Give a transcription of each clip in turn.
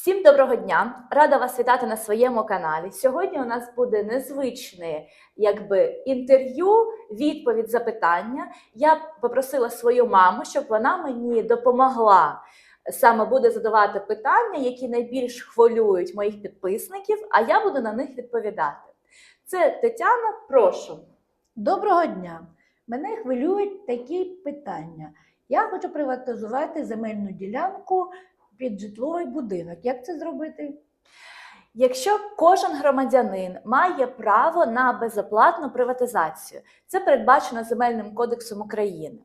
Всім доброго дня! Рада вас вітати на своєму каналі. Сьогодні у нас буде незвичне якби інтерв'ю, відповідь, запитання. Я попросила свою маму, щоб вона мені допомогла. Саме буде задавати питання, які найбільш хвилюють моїх підписників, а я буду на них відповідати. Це Тетяна, прошу. Доброго дня! Мене хвилюють такі питання. Я хочу приватизувати земельну ділянку під житловий будинок. Як це зробити? Якщо кожен громадянин має право на безоплатну приватизацію, це передбачено Земельним кодексом України.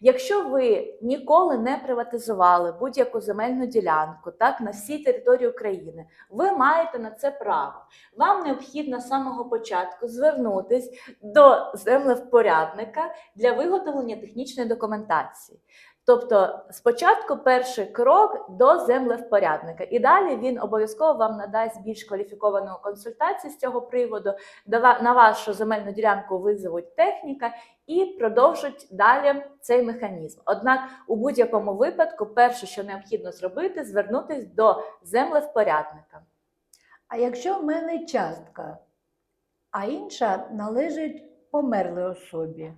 Якщо ви ніколи не приватизували будь-яку земельну ділянку так на всій території України, ви маєте на це право. Вам необхідно з самого початку звернутись до землевпорядника для виготовлення технічної документації. Тобто, спочатку перший крок до землевпорядника, і далі він обов'язково вам надасть більш кваліфіковану консультацію з цього приводу. На вашу земельну ділянку визовуть техніка і продовжать далі цей механізм. Однак, у будь-якому випадку, перше, що необхідно зробити, звернутись до землевпорядника. А якщо в мене частка, а інша належить померлій особі?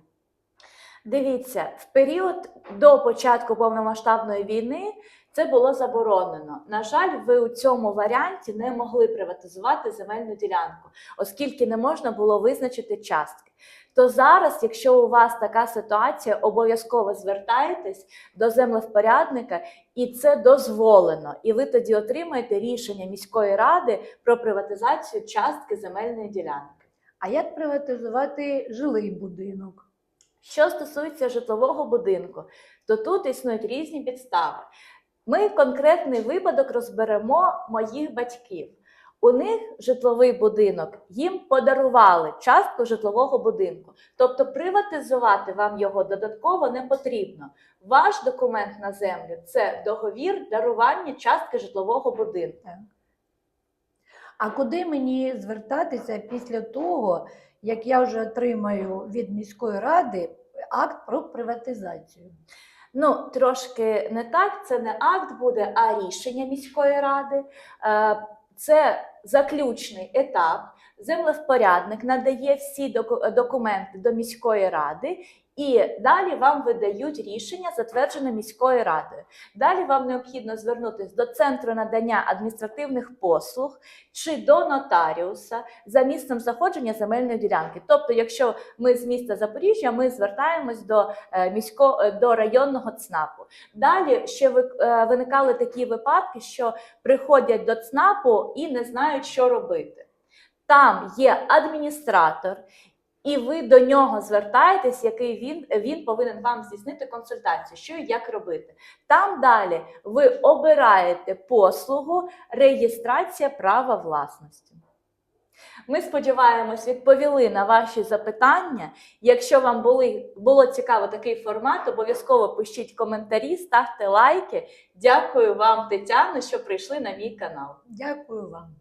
Дивіться, в період до початку повномасштабної війни це було заборонено. На жаль, ви у цьому варіанті не могли приватизувати земельну ділянку, оскільки не можна було визначити частки. То зараз, якщо у вас така ситуація, обов'язково звертайтесь до землевпорядника, і це дозволено. І ви тоді отримаєте рішення міської ради про приватизацію частки земельної ділянки. А як приватизувати жилий будинок? Що стосується житлового будинку, то тут існують різні підстави. Ми конкретний випадок розберемо моїх батьків. У них житловий будинок, їм подарували частку житлового будинку. Тобто приватизувати вам його додатково не потрібно. Ваш документ на землю це договір дарування частки житлового будинку. А куди мені звертатися після того, як я вже отримаю від міської ради акт про приватизацію? Ну, трошки не так, це не акт буде, а рішення міської ради. Е, Це заключний етап. Землевпорядник надає всі документи до міської ради, і далі вам видають рішення, затверджене міською радою. Далі вам необхідно звернутися до центру надання адміністративних послуг чи до нотаріуса за місцем знаходження земельної ділянки. Тобто, якщо ми з міста Запоріжжя, ми звертаємось до е, місько е, до районного ЦНАПу. Далі ще е, виникали такі випадки, що приходять до ЦНАПу і не знають, що робити. Там є адміністратор, і ви до нього звертаєтесь, який він, він повинен вам здійснити консультацію, що і як робити. Там далі ви обираєте послугу реєстрація права власності. Ми сподіваємось, відповіли на ваші запитання. Якщо вам були, було цікаво такий формат, обов'язково пишіть коментарі, ставте лайки. Дякую вам, Тетяно, що прийшли на мій канал. Дякую вам.